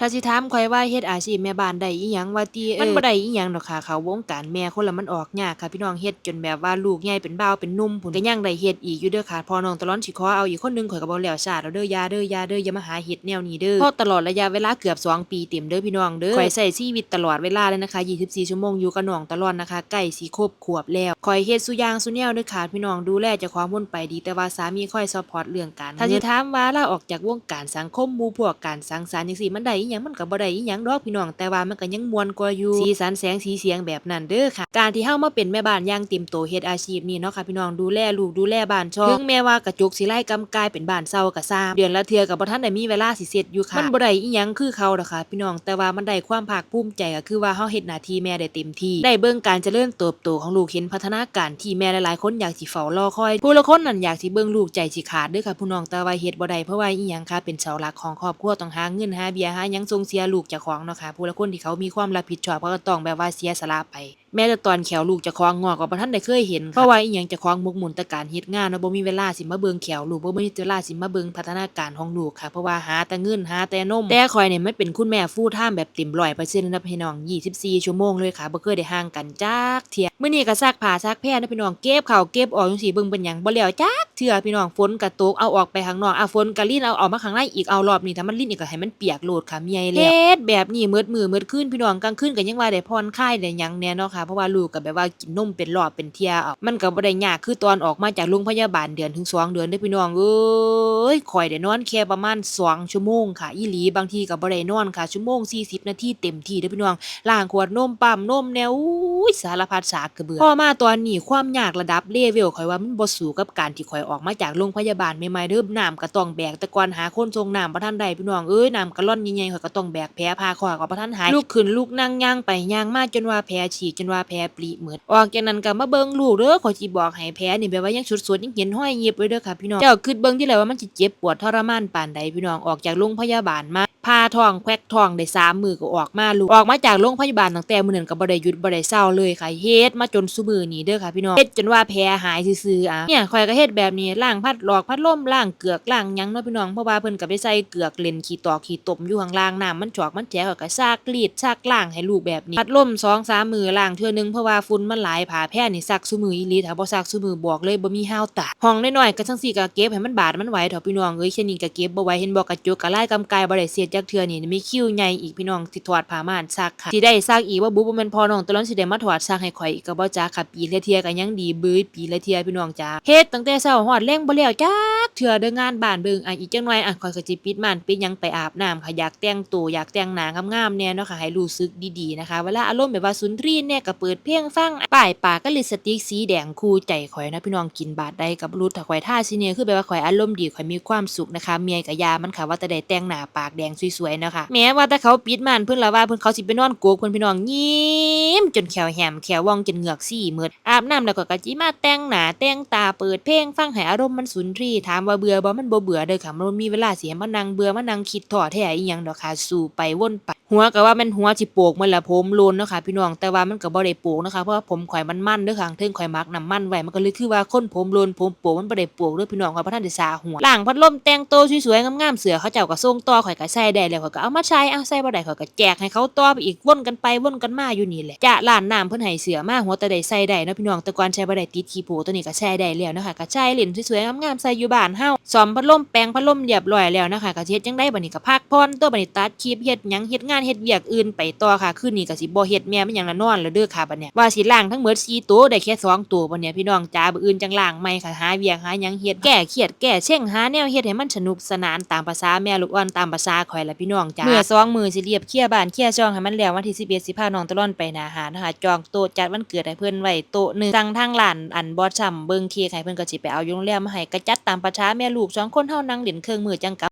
ถ้าสิถามข่อยว่าเฮ็ดอาชีพแม่บ้านได้อีหยังว่าติเออมันบ่ได้อีหยังดอกค่ะ เข้าวงการแม่คนละมันออกยากค่ะพี่น้อง เฮ็ดจนแบบว่าลูกใหญ่เป็นบ่าวเป็นหนุ่มพุ่นก็ยังได้เฮ็ดอีกอยู่เด้อค่ะ พอน้องตะลอนสิขอเอาอีกคนหนึงข่อยก็บ่แล้วชาติแล้วเด้อยาเด้อยาเด้ออย่ามาหาเฮ็ดแนวนี้เด้อเพราะตลอดระยะเวลาเกือบสองปีเต็มเด้อพี่น้องเด้อข่อยใช้ชีวิตตลอดเวลาเลยนะคะ24ชั่วโมงอยู่กับน้องตลอดนะคะใกล้สิครบขวบแล้วข่อยเฮ็ดซุอย่างซุแนวเด้อค่ะพี่น้องดูแลเจ้าของวนไปดีแต่ว่าสามีค่อยซัพพอร์ตเรื่องการถ้าสิถามว่าลาออกจากวงการสังคมหมู่พวกการสังสรรค์จังซี่มันได้อีหยังมันก็บ่ได้อีหยังดอกพี่น้องแต่ว่ามันก็ยังม่วนกว่าอยู่สีสันแสงสีเสียงแบบนั้นเด้อค่ะ การที่เฮามาเป็นแม่บ้านอย่างเต็มโตเฮ็ดอาชีพนี้เนาะค่ะพี่น้องดูแลลูกดูแลบ้านช่องถึงแม้ว่ากระจุกสิไล่กำกายเป็นบ้านเซาก็ซ้ำเดือนละเทื่อก็บ่ทันได้มีเวลาสิเสร็จอยู่ค่ะมันบ่ได้อีหยังคือเขาดอกค่ะพี่น้องแต่ว่ามันได้ความภาคภูมิใจก็คือว่าเฮาเฮ็ดหน้าที่แม่ได้เต็มที่ ได้เบิ่งการเจริญเติบโตของลูกเห็นพัฒนาการที่แม่หลายๆคนอยากสิเฝ้ารอคอยผู้ละคนนั่นอยากสิเบิ่งลูกใจสิขาดเด้อค่ะพี่น้องแต่ว่าเฮ็ดบ่ได้เพราะว่าอีหยังค่ะเป็นเสาหลักของครอบครัวต้องหาเงินหาเบียร์หาหยังส่งเสียลูกเจ้าของเนาะค่ะผู้ละคนที่เขามีความรับผิดชอบเขาก็ต้องแบบว่าเสียสละไป แม้แต่ตอนแขวลูกจะคล้าของงอกก็บ่ทันได้เคยเห็นเพราะว่าอีหยังจะคล้าของหมกมุ่นแต่การเฮ็ดงานเนาะบ่มีเวลาสิมาเบิ่งแขวลูกบ่มีเวลาสิมาเบิ่งพัฒนาการของลูกค่ะ เพราะว่าหาแต่เงินหาแต่นม แต่ข่อยนี่มันเป็นคุณแม่ฟูลไทม์แบบเต็ม100%นะพี่น้อง 24 ชั่วโมงเลยค่ะบ่เคยได้ห่างกันจักเที่ยมื้อนี้ก็ซักผ้าซักแพรนะพี่น้องเก็บข้าวเก็บออกจังซี่เบิ่งเป็นหยังบ่แล้วจักเทื่อพี่น้องฝนก็ตกเอาออกไปข้างนอกอะฝนก็ลิ่นเอาออกมาข้างในอีกเอารอบนี้ถ้ามันลิ่นอีกก็ให้มันเปียกโลดค่ะเมียแล้วเฮ็ดแบบนี้มืดมือมืดคืนพี่น้องกลางคืนก็ยังว่าได้ผ่อนคลายได้หยังแน่เนาะค่ะเพราะว่าลูกก็แบบว่ากินนมเป็นรอบเป็นเที่ยเอามันก็บ่ได้ยากคือตอนออกมาจากโรงพยาบาลเดือนถึงสองเดือนเด้พี่น้องเอ้ยข่อยได้นอนแค่ประมาณสองชั่วโมงค่ะอีหลีบางทีก็บ่ได้นอนค่ะชั่วโมง40นาทีเต็มที่เด้พี่น้องล้างขวดนมปั๊มนมแนว ยสารพัดสากกระเบือพอมาตอนนี้ความยากระดับเลเวลข่อยว่ามันบ่สู้กับการที่ข่อยออกมาจากโรงพยาบาลใหม่ๆเด้อน้ำก็ต้องแบกแต่ก่อนหาคนส่งน้ำบ่ทันได้พี่น้องเอ้ยน้ำกะล่อนใหญ่ๆข่อยก็ต้องแบกแผลพาคอก็บ่ทันหายลุกขึ้นลุกนั่งย่างไปย่างมาจนว่าแผลฉีกจนว่าแผลปริหมดออกจากนั้นก็มาเบิ่งลูกเด้อข่อยสิบอกให้แผลนี่แบบว่ายังสดๆยังเห็นห้อยเย็บไว้เด้อค่ะพี่น้องเจ้าคิดเบิ่งที่แล้วว่ามันสิเจ็บปวดทรมานปานใดพี่น้องออกจากโรงพยาบาลมา พาท้องแควกท้องได้สามมือก็ออกมาลูกออกมาจากโรงพยาบาลตั้งแต่มื้อนั้นก็บ่ได้หยุดบ่ได้เศร้าเลยค่ะเฮ็ดมาจนซุมื้อนี้เด้อค่ะพี่น้องเฮ็ดจนว่าแผลหายซื่อๆอะเนี่ยข่อยก็เฮ็ดแบบนี้ล้างพัดหลอกพัดลมล้างเกือกล้างหยังเนาะพี่น้องเพราะว่าเพิ่นก็ไปใส่เกือกเล่นขี้ตอกขี้ตมอยู่ข้างล่างน้ำมันจอกมันแจ๋วก็ซากรีดซากล้างให้ลูกแบบนี้พัดลม2-3มือล้างเทื่อนึงเพราะว่าฝุ่นมันหลายผ้าแพร่นี่ซักซุมืออีหลีถ้าบ่ซักซุมือบอกเลยบ่มีฮาวตาห้องน้อยๆก็จังซี่ก็เก็บให้มันบาดมันไหวเถอะพี่น้องเอ้ยแค่นี้ก็เก็บบ่ไหวเห็นบ่กระจกกระลายกำกายบ่ได้เสียจัจักเทื่อนี่มีคิวใหญ่อีกพี่น้องสิถอดผ้าม่านซักค่ะสิได้ซักอีกว่าบุบ่แม่นพอน้องตะลอนสิได้มาถอดซักให้ข่อยอีกก็บ่จ้าค่ะปีละเที่ยก็ยังดีเบื้อปีละเที่ยพี่น้องจ้าเฮ็ดตั้งแต่เช้าฮอดแลงบ่แล้วจักเทื่อเด้องานบ้านเบิ่งอะอีกจังหน่อยอะข่อยก็สิปิดม่านปิดหยังไปอาบน้ำค่ะอยากแต่งตัวอยากแต่งหน้างามๆแน่เนาะค่ะให้รู้สึกดีๆนะคะเวลาอารมณ์แบบว่าสุนทรีย์เนี่ยก็เปิดเพลงฟังป้ายปากก็ลิปสติกสีแดงคู่ใจข่อยนะพี่น้องกินบาดใดกับรุดถ้าข่อยท่าสิเนี่ยคือแบบว่าข่อยอารมณ์ดีข่อยมีความสุขนะคะเมียกับยามันค่ะว่าแต่ได้แต่งหน้าปากแดงสวยๆนะคะแม้ว่าแต่เขาปิดม่านเพิ่นละว่าเพิ่นเขาสิไปนอนโกกเพิ่นพี่น้องยิ้ม จนแขวแหมแขวว่องจนเหงือกซี่หมดอาบน้ำแล้วก็กะจิมาแต่งหน้าแต่งตาเปิดเพลงฟังให้อารมณ์มันสุนทรีถามว่าเบื่อบ่มันบ่เบื่อเด้อค่ะมันมีเวลาเสิให้มานั่งเบื่อมานั่งคิดท้อแท้อีหยังดอกค่ะสู่ไปวนไปหัวก็ว่าม่นหัวสิโปกมันละผมโลนเนาะค่ะพี่น้องแต่ว่ามันก็บ่ได้โปกนะคะเพราะว่าผมข่อยมันมันเด้อค่ะเทิงข่อยมักน้ำมันไว้มันก็เลยคือว่าคนผมโลนผมโปกมันบ่ได้โปกเด้อพี่น้องข่อยบ่ทันได้สาหัวล้างพัดลมแต่งโตสวยๆงามๆเสือเขาเจ้าก็ส่งต่อข่อยก็ใส่ได้แล้วเข่อยก็เอามาใช้เอาใส่บ่ได้เข่อยก็แจกให้เขาต่อไปอีกวนกันไปวนกันมาอยู่นี่แหละจะล้านน้ำเพิ่นให้เสือมาหัวแต่ได้ใส่ได้เนาะพี่น้องแต่ก่อนใช้บ่ได้ติดขี้โผตัวนี้ก็ใช้ได้แล้วนะคะก็ใช้เล่นสวยๆงามๆใส่อยู่บ้านเฮาซ่อมพัดลมแปลงพัดลมเรียบร้อยแล้วนะคะก็เฮ็ดจังไดบัดนี้ก็พักผ่อนตัวบัดนี้ตัดคลิปเฮ็ดหยังเฮ็ดงานเฮ็ดเวียกอื่นไปต่อค่ะคืนนี้ก็สิบ่เฮ็ดแม่มันหยังละนอนแล้วเด้อค่ะบัดเนี้ยว่าสิล้างทั้งหมด4ตัวได้แค่2ตัวบัดเนี้ยพี่น้องจ๋าบ่อื่นจังล้างใหม่ค่ะหาเวียกหาหยังเฮ็ดแก้เครียดแก้เช่งหาแนวเฮ็ดให้มันสนุกสนานตามภาษาแม่ลูกอ่อนตามภาษาขอยละพี่น้องจ้าเมื่อสองมือสิเรียบเคลียร์บ้านเคลียร์ช่องให้มันแล้ววันที่สิบเอ็ดสิพาน้องตะล่อนไปนาหานะคะจองโต๊ะจัดวันเกิดให้เพื่อนไว้โต๊ะหนึงสั่งทางหลานอันบอสช่ำเบิ่งเค้กให้เพื่อนก็สิไปเอาอยู่โรงแรมมาให้กระจัดตามประชาแม่ลูกสองคนเท่านั่งเด่นเครื่องมือจังกับ